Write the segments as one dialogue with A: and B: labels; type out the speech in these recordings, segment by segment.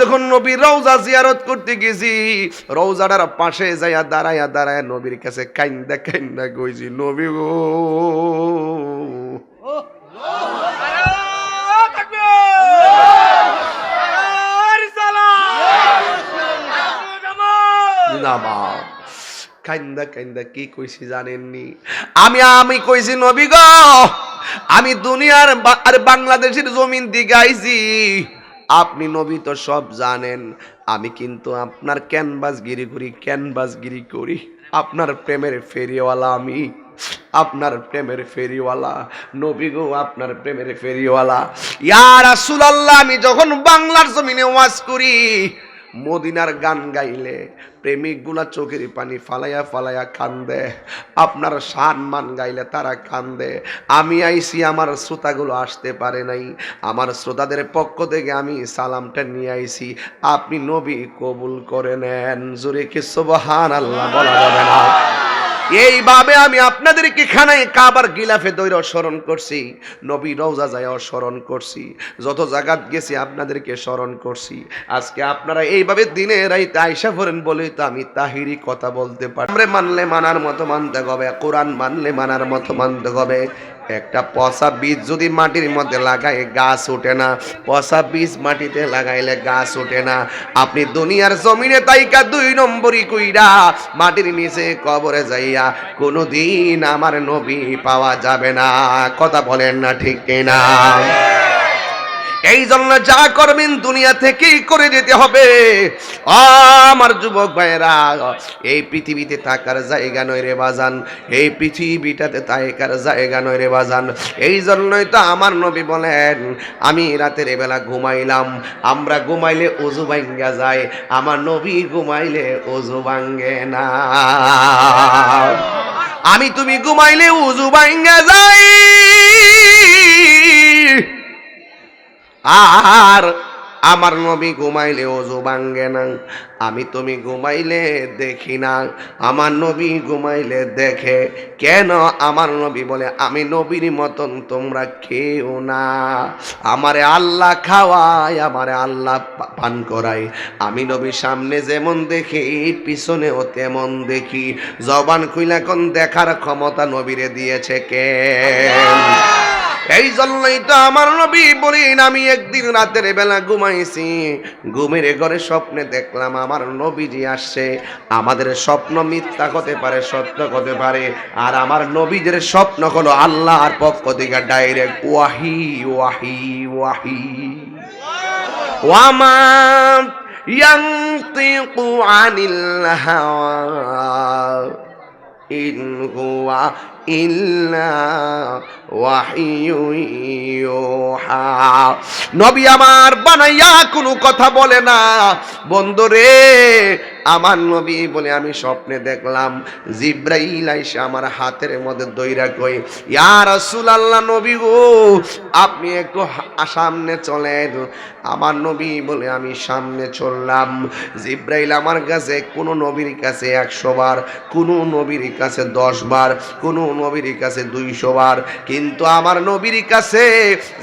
A: যখন নবীর রওজা জিয়ারত করতে গেছি, রওজাটার পাশে যাইয়া দাঁড়াইয়া দাঁড়ায় নবীর কাছে কাইন্দা কাইন্দা কইছি, নবী গো। জিন্দাবাদ কাইন্দা কি কইছি জানেননি? আমি আমি কইছি, নবী গো, আমি দুনিয়ার আর বাংলাদেশের জমিন দিকে আইছি আপনি নবী তো সব জানেন। আমি কিন্তু আপনার ক্যানভাসগিরি করি ক্যানভাসগিরি করি। আপনার প্রেমের ফেরিওয়ালা আমি। আপনার প্রেমের ফেরিওয়ালা। নবী গো, আপনার প্রেমের ফেরিওয়ালা। ইয়া রাসূলুল্লাহ, আমি যখন বাংলার জমিনে ওয়াজ করি মদিনার গান গাইলে প্রেমিকগুলা চোখের পানি ফালাইয়া ফালাইয়া কান্দে। আপনার সান মান গাইলে তারা কান্দে। আমি আইসি আমার শ্রোতাগুলো আসতে পারে নাই। আমার শ্রোতাদের পক্ষ থেকে আমি সালামটা নিয়ে আইসি আপনি নবী কবুল করে নেন। জোরে কি সোবাহান আল্লাহ বলা যাবে না? এইভাবে আমি আপনাদেরকে খানায় কাবার গিলাফে দৈর স্মরণ করছি, নবী রওজা যায় স্মরণ করছি, যত জায়গাত গেছি আপনাদেরকে স্মরণ করছি। আজকে আপনারা এইভাবে দিনে রাইতে আইসা করেন বলেই তো আমি তাহিরি কথা বলতে পারি। মানলে মানার মতো মানতে হবে, কোরআন মানলে মানার মতো মানতে হবে। একটা পচা বীজ যদি মাটির মধ্যে লাগায় গাছ ওঠে না। পচা বীজ মাটিতে লাগাইলে গাছ ওঠে না। আপনি দুনিয়ার জমিনে তাইকা দুই নম্বরই কইরা মাটির নিচে কবরে যাইয়া কোনো দিন আমার নবী পাওয়া যাবে না। কথা বলেন না ঠিক কিনা? এই জন্য যা করবেন দুনিয়া থেকেই করে যেতে হবে। আমার যুবক ভাইয়েরা, এই পৃথিবীতে থাকার জায়গা নয় রে বাজান। এই পৃথিবীটাতে থাকার জায়গা নয় রে বাজান। এই জন্যই তো আমার নবী বলেন, আমি রাতের বেলা ঘুমাইলাম। আমরা ঘুমাইলে অজু ভাঙ্গা যায়, আমার নবী ঘুমাইলে অজু ভাঙ্গে না। আমি তুমি ঘুমাইলে উজু ভাঙ্গা যাই আর আমার নবী ঘুমাইলে অজু ভাঙ্গে না। আমি তুমি ঘুমাইলে দেখি না। আমার নবী ঘুমাইলে দেখে। কেন আমার নবী বলে, আমি নবীর মতন তোমরা খেও না। আমারে আল্লাহ খাওয়ায়, আমারে আল্লাহ পান করাই আমি নবীর সামনে যেমন দেখি, পিছনেও তেমন দেখি। জবান খুইলা কোন দেখার ক্ষমতা নবীরে দিয়েছে কে? এই জন্যই তো আমার নবী বলেন, আমি একদিন রাতের বেলা ঘুমাইছি। ঘুমের ঘরে স্বপ্নে দেখলাম আমার নবীজি আসছে। আমাদের স্বপ্ন মিথ্যা হতে পারে, সত্য হতে পারে। আর আমার নবীজের স্বপ্ন হলো আল্লাহর পক্ষ থেকে ডাইরেক্ট ওয়াহি ওয়াহি ওয়াহি। ওয়ামা ইল্লা ওয়াহিয়ু ইউহা নবী আমার বানাইয়া কোনো কথা বলে না। বন্ধুরে আমার নবী বলে আমি স্বপ্নে দেখলাম, জিব্রাইল আইসা আমার হাতের মধ্যে কই ইয়া রাসূলুল্লাহ নবী গো, আপনি একটু সামনে চলেন। আমার নবী বলে আমি সামনে চললাম। জিব্রাইল আমার কাছে কোনো নবীর কাছে একশো বার, কোনো নবীর কাছে দশ বার, কোনো নবীর কাছে দুইশো বার কিন্তু আমার নবীর কাছে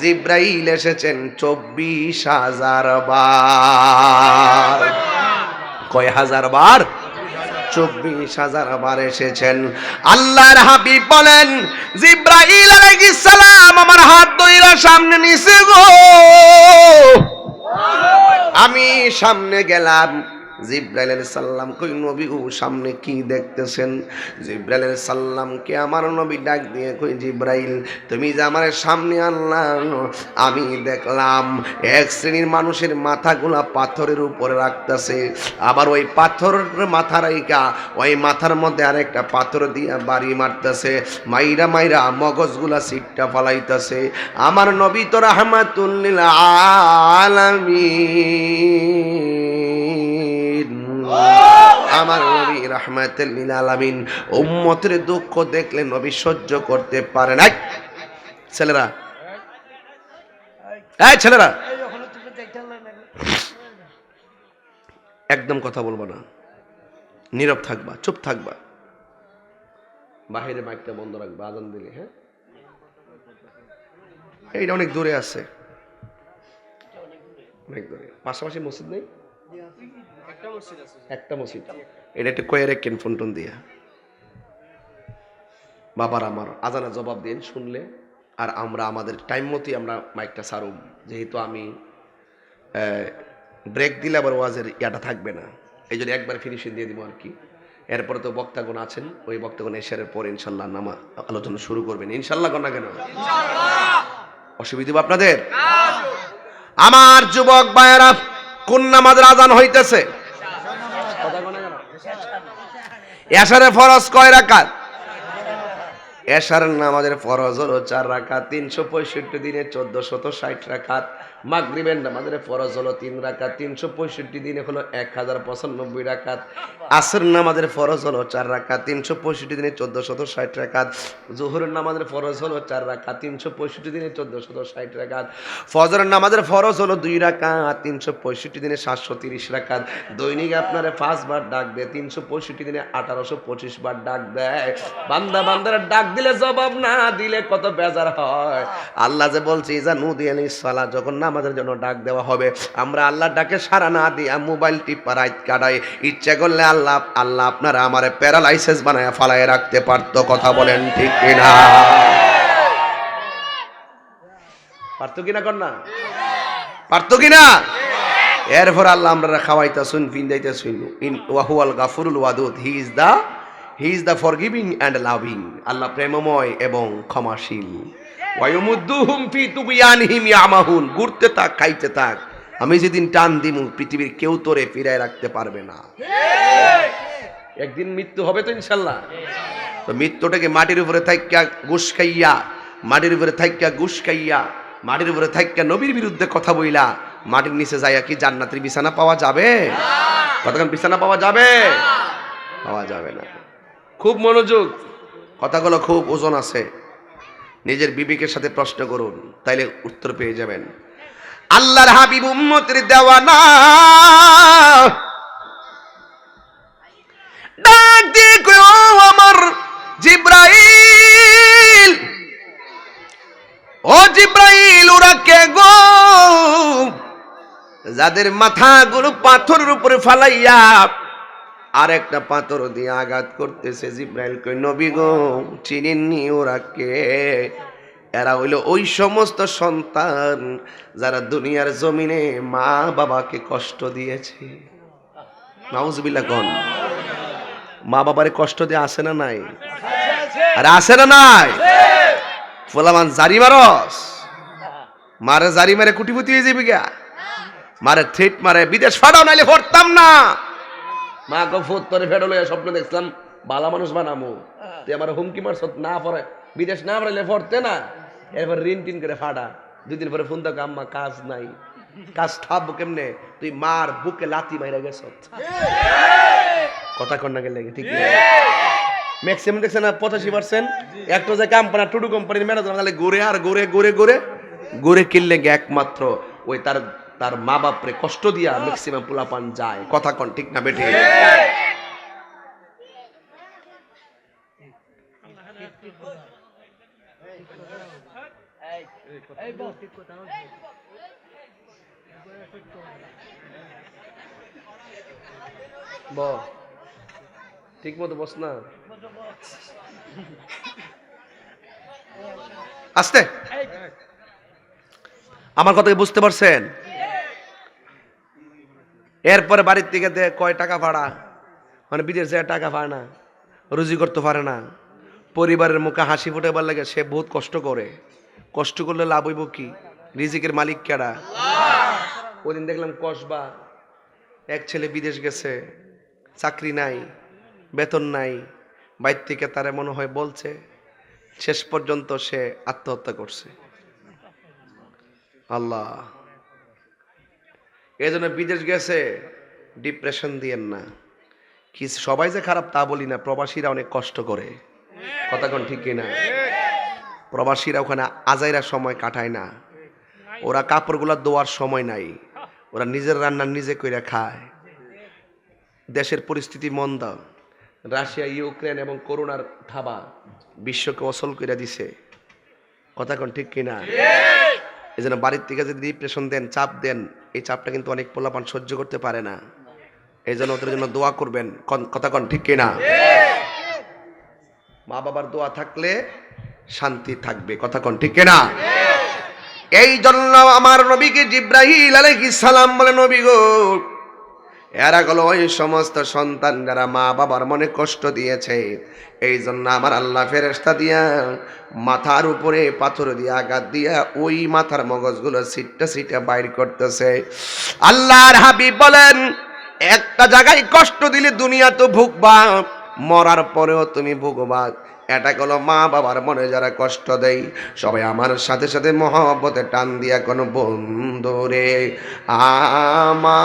A: জিব্রাইল এসেছেন চব্বিশ হাজার বার। কয় হাজার বার? চব্বিশ হাজার বার এসেছেন। আল্লাহর হাবিব বলেন, জিব্রাইল আলাইহিস সালাম আমার হাত ধইরা সামনে নিছে গো। আমি সামনে গেলাম। জিব্রাইল সাল্লাম কই, নবী ও সামনে কি দেখতেছেন? জিব্রাইল সাল্লামকে আমার নবী ডাক দিয়ে কই, জিব্রাইল, তুমি যে আমার সামনে আনলাম আমি দেখলাম এক শ্রেণির মানুষের মাথাগুলা পাথরের উপরে রাখতেছে। আবার ওই পাথরের মাথা রাইকা ওই মাথার মধ্যে আরেকটা পাথর দিয়া বাড়ি মারতেছে। মাইরা মাইরা মগজগুলা সিটটা ফালাইতেছে। আমার নবী তো রাহমাতুল্লিল আলামিন। আমার নবী রাহমাতুল্লিল আলামিন উম্মতের দুঃখ দেখলে নবী সহ্য করতে পারে না ছেলেরা। এই ছেলেরা। একদম কথা বলব না। নীরব থাকবা, চুপ থাকবা। বাহিরে মাইকটা বন্ধ রাখবা, আজান দিলে হ্যাঁ? এইটা অনেক দূরে আছে। অনেক দূরে। পাশাপাশি মসজিদ নেই? একটা মসজিদ এটা একটু কয়ে রেখেন ফোন টোন দিয়া। বাবার আমার আজানা জবাব দিন শুনলে। আর আমরা আমাদের টাইম মতোই আমরা মাইকটা সারুম। যেহেতু আমি ব্রেক দিলে আবার ওয়াজের ইয়াটা থাকবে না। এই জন্য একবার ফিনিশিং দিয়ে দিব আর কি। এরপরে তো বক্তাগণ আছেন ওই বক্তাগণ এশারের পরে ইনশাল্লাহ নামা আলোচনা শুরু করবেন। ইনশাল্লাহ কন্যা কেন? অসুবিধা আপনাদের? আমার যুবক ভাইয়েরা কোন নামাজের আজান হইতেছে? এশারে ফরজ কয় রাকাত? এশার নামাজের ফরজ হলো চার রাকাত, তিনশো পঁয়ষট্টি দিনে চোদ্দ শত ষাট রাকাত। মাগরিবের নামাজের ফরজ হলো তিন রাকাত, তিনশো পঁয়ষট্টি দিনে হলো এক হাজার পঁচানব্বই রাকাত। আসর নামাজের ফরজ হলো চার রাকাত, তিনশো পঁয়ষট্টি দিনে চোদ্দ শত ষাট রাকাত। জোহরের নামাজের ফরজ হলো চার রাকাত, তিনশো পঁয়ষট্টি দিনে চোদ্দ শত ষাট রাকাত। ফজরের নামাজের ফরজ হলো দুই রাকাত, তিনশো পঁয়ষট্টি দিনে সাতশো তিরিশ রাকাত। দৈনিক আপনারা পাঁচবার ডাক দেয়, তিনশো পঁয়ষট্টি দিনে আঠারোশো পঁচিশ বার ডাক দেয়। বান্দা বান্দারা ডাক দিলে জবাব না দিলে কত বেজার হয়। আল্লাহ যে বলছে, ইজা নুদি আলী সালা যখন নামাজের জন্য ডাক দেওয়া হবে। আমরা আল্লাহ ডাকে সারা না দিয়া মোবাইল টিপা কাটাই। ইচ্ছা করলে আল্লাহ আল্লাহ আপনারা আমারে প্যারালাইসিস বানায় ফালায় রাখতে পারতো, কথা বলেন ঠিক কিনা? পারতো কিনা পারতো কিনা? এরপর আল্লাহ আমরা খাওয়াইতা শুন ফিন্দাইতা শুন ইন, ওয়াহুয়াল গাফুরুল Wadud, he is the, he is forgiving and loving. Allah প্রেমময় এবং ক্ষমাশীল। ঘুরতে থাক খাইতে থাক। আমি যেদিন টান দিমু পৃথিবীর কেউ তোরে ফিরায় রাখতে পারবে না। একদিন মৃত্যু হবে তো ইনশাল্লাহ। তো মৃত্যুটাকে মাটির উপরে থাইকা ঘুষ খাইয়া মাটির উপরে থাইকা ঘুষ খাইয়া মাটির উপরে থাইকা নবীর বিরুদ্ধে কথা বইলা মাটির নিচে যাইয়া কি জান্নাতের বিছানা পাওয়া যাবে? কতক্ষণ বিছানা পাওয়া যাবে? পাওয়া যাবে না। খুব মনোযোগ। কথাগুলো খুব ওজন আছে। নিজের বিবেকের সাথে প্রশ্ন করুন তাইলে উত্তর পেয়ে যাবেন। আল্লাহর হাবিব উম্মতের দেওয়ানা ডাক দিয়ে কয়, "ও আমার জিব্রাইল। ও জিব্রাইল ওরা কে গো? যাদের মাথাগুলো পাথরের উপরে ফালাইয়া আর একটা পাথর দিয়ে আঘাত করতেছে জিব্রাইল কই, নবী গো, চিনেননি ওরা কে? এরা হইল ওই সমস্ত সন্তান যারা দুনিয়ার জমিনে মা বাবাকে কষ্ট দিয়েছে। নাউজবিল্লা কন? মা বাবারে কষ্ট দিয়ে আসে না নাই? আর আসে না নাই? ফোলামান জারি মারস। মারে জারি মারে কুটিপুতি হয়ে যাবি গা। মারে থ্রেট মারে বিদেশ ফাটাও, নাইলে ফরতাম না। মা গো ফুত তোরে ফেডো লইয়া স্বপ্ন দেখছিলাম বালা মানুষ বানামু। তুই আমার হুমকি মারছ না পরে বিদেশ না পড়াইলে ফরতে না। এরপর ঋণ টিন করে ফাটা দুই দিন পরে ফোন তো আম্মা কাজ নাই। কাজ থাকব কেমনে? তুই মার বুকে লাতি মাইরা গেছ কথা কন্যা গেলে ঠিক ম্যাক্সিমাম দেখছে না পঁচাশি পার্সেন্ট একটা যে কোম্পানি টুডু কোম্পানির ম্যানেজার তাহলে ঘুরে আর ঘুরে ঘুরে ঘুরে ঘুরে কিনলে গে একমাত্র ওই তার তার মা বাপরে কষ্ট দিয়া ম্যাক্সিমাম পোলাপান যায়। কথা কন, ঠিক না বেঠে? ব ঠিক মতো বস না? আস্তে। আমার কথা বুঝতে পারছেন? এরপরে বাড়ির থেকে দে, কয় টাকা ভাড়া? মানে বিদেশ যায় টাকা পায় না, রুজি করতে পারে না। পরিবারের মুখে হাসি ফুটাবার লাগে সে বহুত কষ্ট করে। কষ্ট করলে লাভ হইব কি? রিজিকের মালিক কেডা? ওদিন দেখলাম কসবা, এক ছেলে বিদেশ গেছে, চাকরি নাই, বেতন নাই। বাইর থেকে তারা মনে হয় বলছে, শেষ পর্যন্ত সে আত্মহত্যা করছে। আল্লাহ। এই জন্য বিদেশ গেছে ডিপ্রেশন দিয়েন না। কি, সবাই যে খারাপ তা বলি না, প্রবাসীরা অনেক কষ্ট করে। কথা কোন ঠিক কিনা? প্রবাসীরা ওখানে আজাইরা সময় কাটায় না। ওরা কাপড়গুলা দোয়ার সময় নাই। ওরা নিজের রান্না নিজে কইরা খায়। দেশের পরিস্থিতি মন্দা। রাশিয়া, ইউক্রেন এবং করোনার থাবা বিশ্বকে অসল করে দিছে। কথা কোন ঠিক কিনা? এই জন্য বাড়ির থেকে যদি ডিপ্রেশন দেন, চাপ দেন, এই চাপটা কিন্তু অনেক পোলাপান সহ্য করতে পারে না। এই জন্য ওদের জন্য দোয়া করবেন। কথা কন, ঠিক কিনা? মা বাবার দোয়া থাকলে শান্তি থাকবে। কথা কন, ঠিক কিনা? এই জন্য আমার নবীকে জিব্রাহিল আলাইহিস সালাম বলে, নবী গো এরা হলো ওই সমস্ত সন্তান যারা মা বাবার মনে কষ্ট দিয়েছে। এই জন্য আমার আল্লাহ ফেরেস্তা দিয়া মাথার উপরে পাথর দিয়ে আঘাত দিয়া ওই মাথার মগজগুলো সিটটা সিটে বাইর করতেছে। আল্লাহর হাবিব বলেন, একটা জায়গায় কষ্ট দিলে দুনিয়া তো ভুগবা, মরার পরেও তুমি ভুগবা। এটা হলো মা বাবার মনে যারা কষ্ট দেয়। সবাই আমার সাথে সাথে মহব্বতে টান দিয়া কোনো বন্ধু রে। আমার,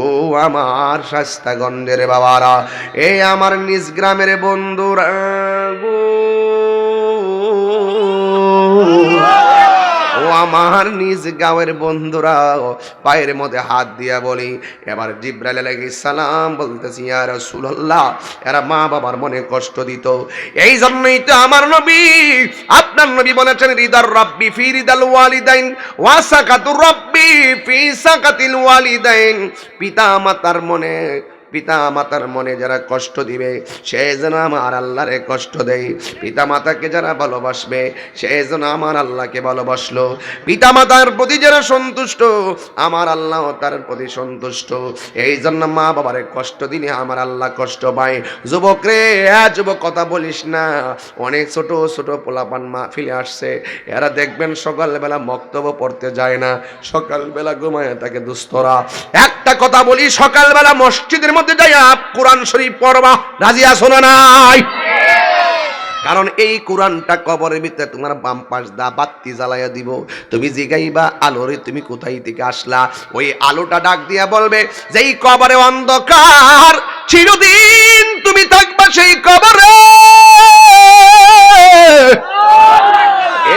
A: ও আমার শাস্তাগন্ধের বাবারা এই আমার নিজ গ্রামের বন্ধুরা গো। আমার নিজ গাঁয়ের বন্ধুরা পায়ের মধ্যে হাত দিয়া বলি, এবার জিব্রাইল আলাইহিস সালাম বলতেছি, ইয়া রাসূলুল্লাহ। এরা মা বাবার মনে কষ্ট দিত। এই জন্যই তো আমার নবী, আপনার নবী বলেছেন, রিদার রাব্বি ফি রিদাল ওয়ালিদাইন, ওয়া সাকাতুর রাব্বি ফি সাকাতিল ওয়ালিদাইন। পিতা মাতার মনে পিতা মাতার মনে যারা কষ্ট দিবে, সে যেন আমার আল্লাহরে কষ্ট দেয়। পিতা মাতাকে যারা ভালোবাসবে, সে যেন আমার আল্লাহকে ভালোবাসলো। পিতা মাতার প্রতি যারা সন্তুষ্ট, আমার আল্লাহ তার প্রতি সন্তুষ্ট। এই জন্য মা বাবারে কষ্ট দিলে আমার আল্লাহ কষ্ট পায়। যুবক রে যুবক, কথা বলিস না। অনেক ছোট ছোট পোলাপান মা ফিলে আসছে। এরা দেখবেন সকালবেলা মক্তব্য পড়তে যায় না। সকালবেলা ঘুমায় তাকে দুস্তরা। একটা কথা বলি, সকালবেলা মসজিদের মধ্যে যাইয়া কোরআন শরীফ পড়বা, রাজি আসো না নাই? কারণ এই কোরআনটা কবরের ভিতরে তোমার বাম পাশ দা বাত্তি জ্বালাইয়া দিব। তুমি জিগাইবা আলোরে তুমি কোথায় থেকে আসলা? ওই আলোটা ডাক দিয়া বলবে যে এই কবরে অন্ধকার, চিরদিন তুমি থাকবা সেই কবরে।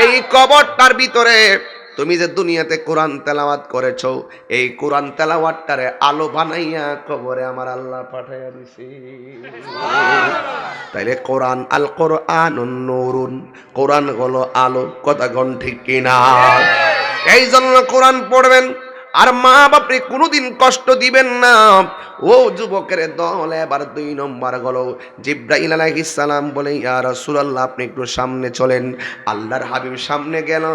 A: এই কবরটার ভিতরে তুমি যে দুনিয়াতে কোরআন তেলাওয়াত করেছ এই কোরআন তেলাওয়াতটারে আলো বানাইয়া কবরে আমার আল্লাহ পাঠাইয়া দিছি। তাইলে কোরআন আল কোরআন নুরুন কোরআন হলো আলো কথা গণ ঠিক কিনা? এই জন্য কোরআন পড়বেন আর মা বাপরে কোনোদিন কষ্ট দিবেন না। ও যুবকের দল, এবার দুই নম্বর গেল। আলাইহিস সালাম বলে, ইয়া রাসূলুল্লাহ, আপনি একটু সামনে চলেন। আল্লাহর হাবিব সামনে গেল।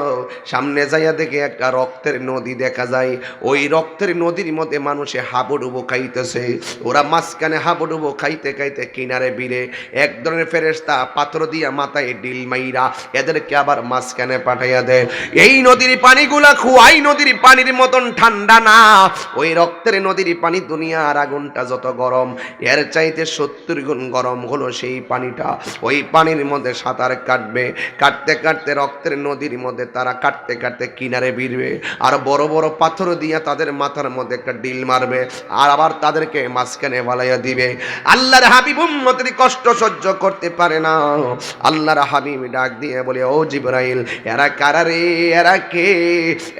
A: সামনে যাইয়া দেখে একটা রক্তের নদী দেখা যায়। ওই রক্তের নদীর মধ্যে মানুষে হাবুডুবো খাইতেছে। ওরা মাঝখানে হাবুডুবো খাইতে খাইতে কিনারে বিলে। এক ধরনের ফেরেস্তা পাথর দিয়া মাথায় ডিল মাইরা এদেরকে আবার মাঝখানে পাঠাইয়া দেয়। এই নদীর পানিগুলা খুয়াই নদীর পানির মতন ঠান্ডা না, ওই রক্তের নদীর পানি দুনিয়ার আগুনটা যত গরম, এর চাইতে সত্তর গুণ গরম হলো সেই পানিটা। ওই পানির মধ্যে সাঁতার কাটবে, কাটতে কাটতে রক্তের নদীর মধ্যে তারা কাটতে কাটতে কিনারে বিড়বে আর বড় বড় পাথর দিয়ে তাদের মাথার মধ্যে একটা ডিল মারবে, আর আবার তাদেরকে মাঝখানে বালাইয়া দিবে। আল্লাহর হাবিব উম্মতের কষ্ট সহ্য করতে পারে না। আল্লাহর হাবিব ডাক দিয়ে বলে, ও জিব্রাইল, এরা কারারে এরা কে?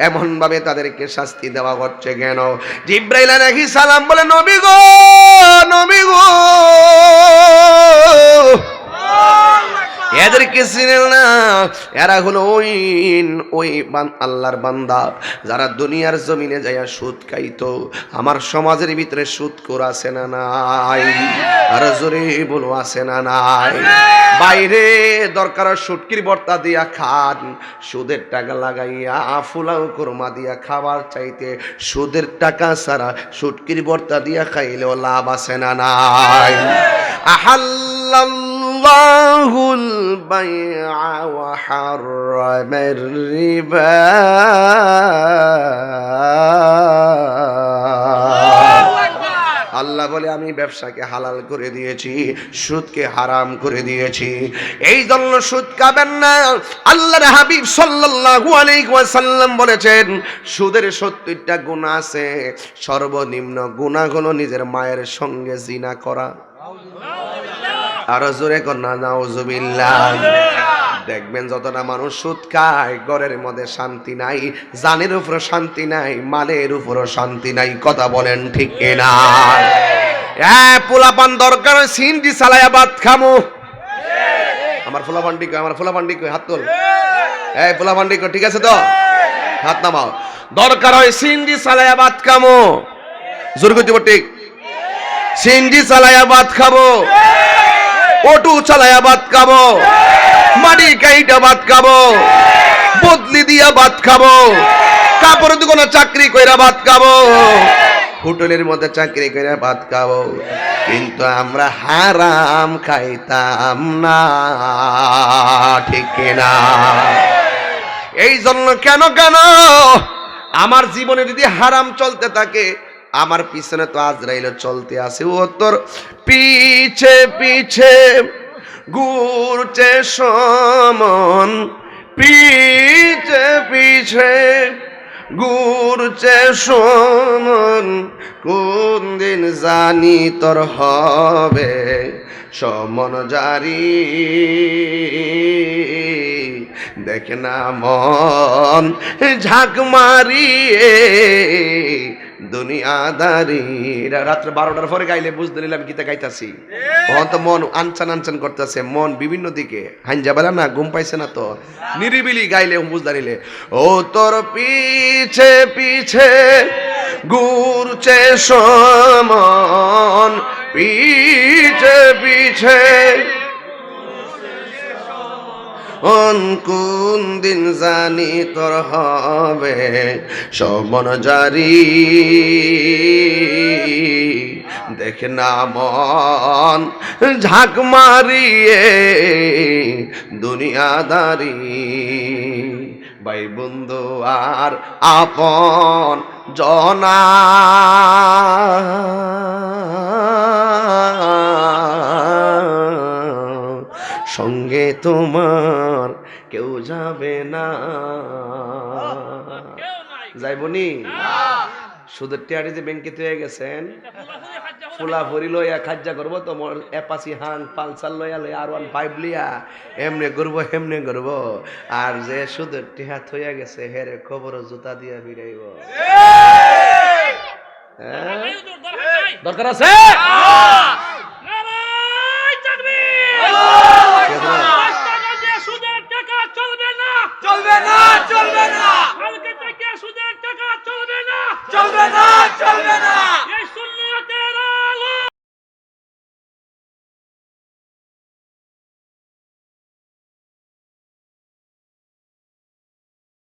A: এমন ভাবে তাদেরকে শাস্তি দেওয়া হচ্ছে কেন? জিব্রাইল আলাইহিস বলে নবী গো নবী গো! এদেরকে চিনেন না। এরা হলো ওই ওই আল্লাহর বান্দা, যারা দুনিয়ার জমিনে যাইয়া সুদ খাইতো। আমার সমাজের ভিতরে সুদ কর আছে না নাই? আর জোরে বলো, আছে না নাই? বাইরে দরকার সুটকির বর্তা দিয়া খান। সুদের টাকা লাগাইয়া, ফুলাও কোরমা দিয়া খাবার চাইতে। সুদের টাকা ছাড়া সুটকির বর্তা দিয়া খাইলেও লাভ আছে না নাই? আহাল্লাল্লাহু। البيع وحرم الربا আল্লাহ বলে আমি ব্যবসাকে হালাল করে দিয়েছি সুদকে হারাম করে দিয়েছি এই জন্য সুদ খাবেন না আল্লাহর হাবিব সাল্লাল্লাহু আলাইহি ওয়াসাল্লাম বলেছেন সুদের 70টা গুনাহ আছে সর্বনিম্ন গুনাহ হলো নিজের মায়ের সঙ্গে জিনা করা আরও জোরে নাউজুবিল্লাহ। দেখবেন যতটা মানুষ সুদ খায় ঘরের মধ্যে শান্তি নাই জানের উপর শান্তি নাই মালের উপরও শান্তি নাই কথা বলেন ঠিক না পোলাপান দরকার সিনটি চালাইয়া বাদ খামো। আমার ফুলা ভান্ডি কই আমার ফুলা ভান্ডি কই হাত তোল। এই ফুলা ভান্ডি কই ঠিক আছে তো? হাত নামাও। দরকার হয় সিনজি চালায়া ভাত খামো। জোর করতে ঠিক সিনজি চালায়া বাদ খাব অটো চালায়া ভাত খাব। মাটি কাইটা ভাত খাব। বদলি দিয়া ভাত খাব। কাপড় দোকানে চাকরি কইরা ভাত খাব। হোটেলের মধ্যে চাকরি করে ভাত খাব। কিন্তু আমরা হারাম খাইতাম না, ঠিক না এই জন্য কেন কেন? আমার জীবনে যদি হারাম চলতে থাকে আমার পিছনে তো আজরাইল চলতে আছে। ও তোর পিছে পিছে ঘুরছে সমন, পিছে পিছে ঘুরছে সমন। কোন দিন জানি তোর হবে সমন জারি। দেখ না মন ঝাঁক মারিয়ে দুনিয়াদারি রাত্রে বারোটার পরে গাইলে বুঝতে নিলাম গীতা গাইতাছি। তখন তো মন আনচান আনচান করতেছে, মন বিভিন্ন দিকে। হাঞ্জা বেলা, না, ঘুম পাইছে না তো। নিরিবিলি গাইলে বুঝতে নিলে, ও তোর পিছে পিছে ঘুরছে সমন, পিছে পিছে অন কোন দিন জানি তোর হবে সমন জারি। দেখ না মন ঝাঁক মারিয়ে দুনিয়াদারি। ভাই বন্ধু, আর আপন জনা। সঙ্গে তোমার কেউ যাবে না। যাইবনি শুধু টিয়ারি যে ব্যাংকে হয়ে গেছেন ফুলা ভরি লইয়া খাজ্জা করব তো মোর এপাসি হান পালসার লইয়া লইয়া আর ওয়ান পাইপ লিয়া এমনে করব হেমনে করব। আর যে শুধু টিহা থইয়া গেছে হেরে খবর জুতা দিয়া বিড়াইব হ্যাঁ? দরকার আছে? চলবে না চলবে না।